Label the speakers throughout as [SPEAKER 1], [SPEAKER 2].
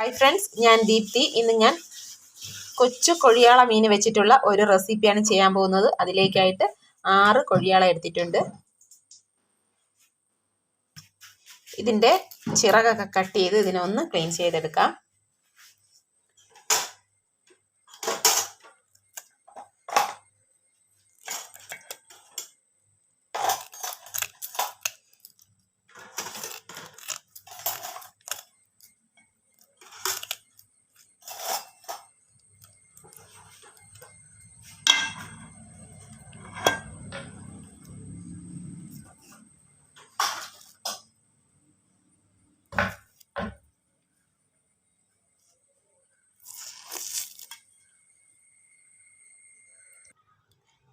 [SPEAKER 1] Hi friends ഞാൻ ദീപ്തി. ഇന്ന് ഞാൻ കൊച്ചു കൊഴിയാള മീൻ വെച്ചിട്ടുള്ള ഒരു റെസിപ്പിയാണ് ചെയ്യാൻ പോകുന്നത്. അതിലേക്കായിട്ട് ആറ് കൊഴിയാള എടുത്തിട്ടുണ്ട്. ഇതിന്റെ ചിറകൊക്കെ കട്ട് ചെയ്ത് ഇതിനൊന്ന് ക്ലീൻ ചെയ്തെടുക്കാം.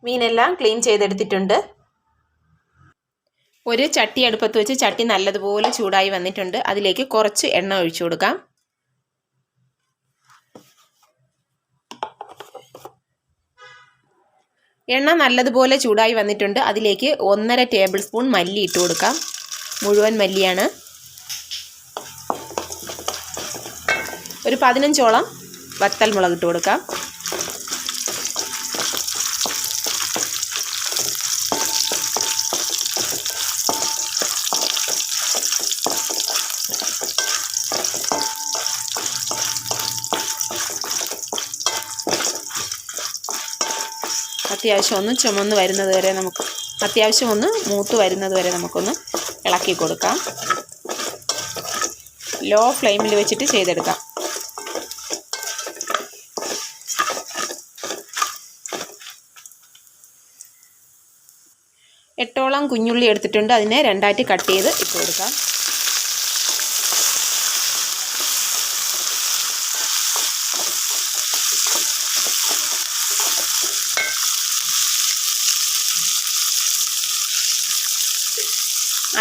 [SPEAKER 1] മീനെല്ലാം ക്ലീൻ ചെയ്തെടുത്തിട്ടുണ്ട്. ഒരു ചട്ടി അടുപ്പത്ത് വെച്ച് ചട്ടി നല്ലതുപോലെ ചൂടായി വന്നിട്ടുണ്ട്. അതിലേക്ക് കുറച്ച് എണ്ണ ഒഴിച്ചു കൊടുക്കാം. എണ്ണ നല്ലതുപോലെ ചൂടായി വന്നിട്ടുണ്ട്. അതിലേക്ക് ഒന്നര ടേബിൾ സ്പൂൺ മല്ലി ഇട്ട് കൊടുക്കാം. മുഴുവൻ മല്ലിയാണ്. ഒരു പതിനഞ്ചോളം വത്തൽ മുളക് ഇട്ട് കൊടുക്കാം. അത്യാവശ്യം ഒന്ന് ചുമന്ന് വരുന്നത് വരെ നമുക്ക് അത്യാവശ്യം ഒന്ന് മൂത്ത് വരുന്നത് വരെ നമുക്കൊന്ന് ഇളക്കി കൊടുക്കാം. ലോ ഫ്ലെയിമിൽ വെച്ചിട്ട് ചെയ്തെടുക്കാം. എട്ടോളം കുഞ്ഞുള്ളി എടുത്തിട്ടുണ്ട്. അതിനെ രണ്ടായിട്ട് കട്ട് ചെയ്ത് ഇട്ട് കൊടുക്കാം.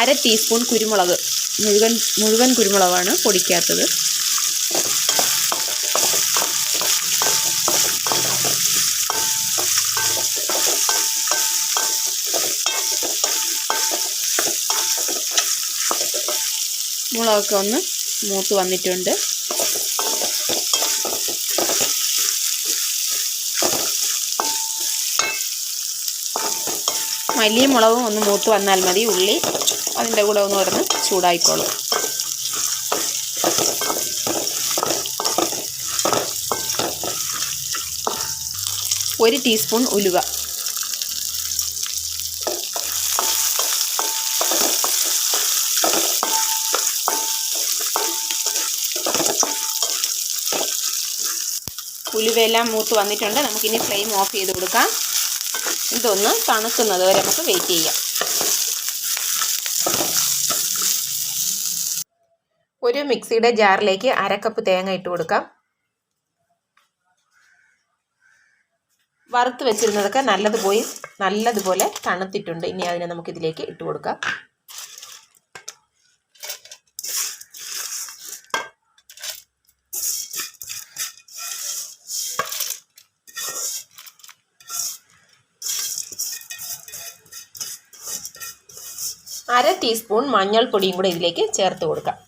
[SPEAKER 1] അര ടീസ്പൂൺ കുരുമുളക്. മുഴുവൻ മുഴുവൻ കുരുമുളകാണ് പൊടിക്കാത്തത്. മുളകൊക്കെ ഒന്ന് മൂത്ത് വന്നിട്ടുണ്ട്. മല്ലിയും മുളകും ഒന്ന് മൂത്ത് വന്നാൽ മതി. ഉള്ളി അതിന്റെ കൂടെ ഒന്ന് പറഞ്ഞ് ചൂടായിക്കോളും. ഒരു ടീസ്പൂൺ ഉലുവ. ഉലുവയെല്ലാം മൂത്ത് വന്നിട്ടുണ്ട്. നമുക്കിനി ഫ്ലെയിം ഓഫ് ചെയ്ത് കൊടുക്കാം. ഇതൊന്ന് തണുക്കുന്നത് വരെ നമുക്ക് വെയിറ്റ് ചെയ്യാം ഒരു മിക്സിയുടെ ജാറിലേക്ക് അരക്കപ്പ് തേങ്ങ ഇട്ട് കൊടുക്കാം. വറുത്ത് വെച്ചിരുന്നതൊക്കെ നല്ലത് പോയി നല്ലതുപോലെ തണുത്തിട്ടുണ്ട്. ഇനി അതിനെ നമുക്ക് ഇതിലേക്ക് ഇട്ട് കൊടുക്കാം. അര ടീസ്പൂൺ മഞ്ഞൾപ്പൊടിയും കൂടെ ഇതിലേക്ക് ചേർത്ത് കൊടുക്കാം.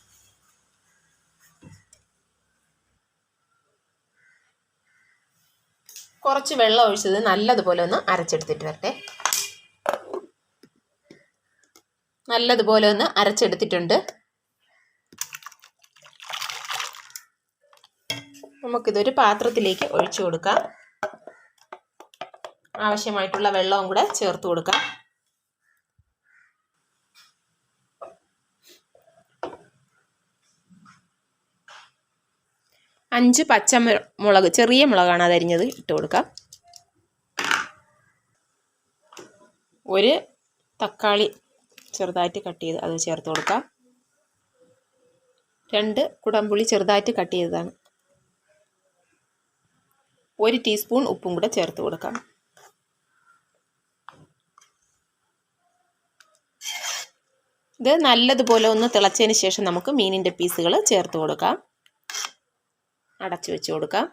[SPEAKER 1] കുറച്ച് വെള്ളം ഒഴിച്ചത് നല്ലതുപോലെ ഒന്ന് അരച്ചെടുത്തിട്ട് വരട്ടെ. നല്ലതുപോലെ ഒന്ന് അരച്ചെടുത്തിട്ടുണ്ട്. നമുക്കിതൊരു പാത്രത്തിലേക്ക് ഒഴിച്ചു കൊടുക്കാം. ആവശ്യമായിട്ടുള്ള വെള്ളവും കൂടെ ചേർത്ത് കൊടുക്കാം. അഞ്ച് പച്ചമുളക് ചെറിയ മുളകാണ് അതരിഞ്ഞത് ഇട്ട് കൊടുക്കാം. ഒരു തക്കാളി ചെറുതായിട്ട് കട്ട് ചെയ്ത് അത് ചേർത്ത് കൊടുക്കാം. രണ്ട് കുടംപുളി ചെറുതായിട്ട് കട്ട് ചെയ്തതാണ്. ഒരു ടീസ്പൂൺ ഉപ്പും കൂടെ ചേർത്ത് കൊടുക്കാം. ഇത് നല്ലതുപോലെ ഒന്ന് തിളച്ചതിന് ശേഷം നമുക്ക് മീനിന്റെ പീസുകൾ ചേർത്ത് കൊടുക്കാം. അടച്ചു വെച്ച് കൊടുക്കാം.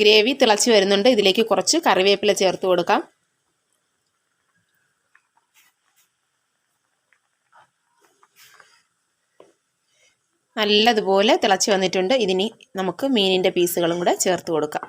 [SPEAKER 1] ഗ്രേവി തിളച്ച് വരുന്നുണ്ട്. ഇതിലേക്ക് കുറച്ച് കറിവേപ്പില ചേർത്ത് കൊടുക്കാം. നല്ലതുപോലെ തിളച്ച് വന്നിട്ടുണ്ട്. ഇതിനി നമുക്ക് മീനിന്റെ പീസുകളും കൂടെ ചേർത്ത് കൊടുക്കാം.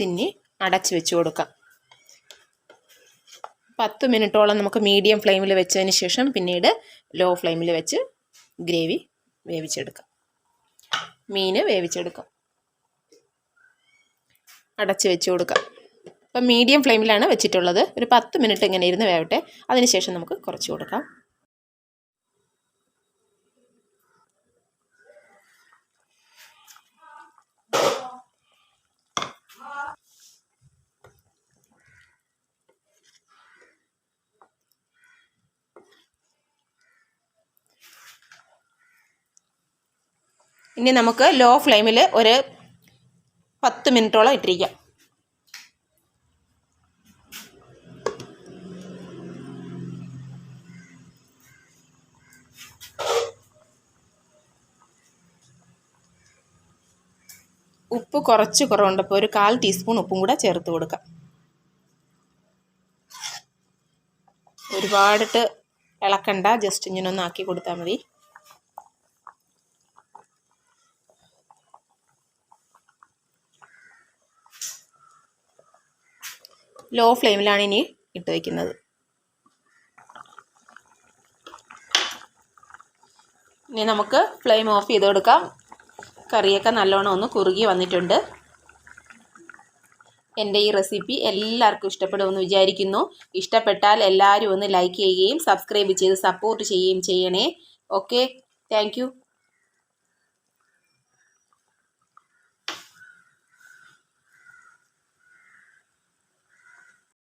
[SPEAKER 1] ഇതിനി അടച്ച് വെച്ച് കൊടുക്കാം. പത്ത് മിനിറ്റോളം നമുക്ക് മീഡിയം ഫ്ലെയിമിൽ വെച്ചതിന് ശേഷം പിന്നീട് ലോ ഫ്ലെയിമിൽ വെച്ച് ഗ്രേവി വേവിച്ചെടുക്കാം. മീൻ വേവിച്ചെടുക്കാം. അടച്ച് വെച്ച് കൊടുക്കാം. അപ്പം മീഡിയം ഫ്ലെയിമിലാണ് വെച്ചിട്ടുള്ളത്. ഒരു പത്ത് മിനിറ്റ് ഇങ്ങനെ ഇരുന്ന് വേവട്ടെ. അതിനുശേഷം നമുക്ക് കുറച്ച് കൊടുക്കാം. ഇനി നമുക്ക് ലോ ഫ്ലെയിമിൽ ഒരു പത്ത് മിനിറ്റോളം ഇട്ടിരിക്കാം. ഉപ്പ് കുറച്ച് കുറവുണ്ട്. അപ്പോൾ ഒരു കാൽ ടീസ്പൂൺ ഉപ്പും കൂടെ ചേർത്ത് കൊടുക്കാം. ഒരുപാടിട്ട് ഇളക്കണ്ട. ജസ്റ്റ് ഇങ്ങനെ ഒന്ന് ആക്കി കൊടുത്താൽ മതി. ലോ ഫ്ലെയിമിലാണ് ഇനി ഇട്ട് വയ്ക്കുന്നത് ഇനി നമുക്ക് ഫ്ലെയിം ഓഫ് ചെയ്ത് കൊടുക്കാം. കറിയൊക്കെ നല്ലോണം ഒന്ന് കുറുകി വന്നിട്ടുണ്ട്. എന്റെ ഈ റെസിപ്പി എല്ലാവർക്കും ഇഷ്ടപ്പെടുമെന്ന് വിചാരിക്കുന്നു. ഇഷ്ടപ്പെട്ടാൽ എല്ലാവരും ഒന്ന് ലൈക്ക് ചെയ്യുകയും സബ്സ്ക്രൈബ് ചെയ്ത് സപ്പോർട്ട് ചെയ്യുകയും ചെയ്യണേ. Okay thank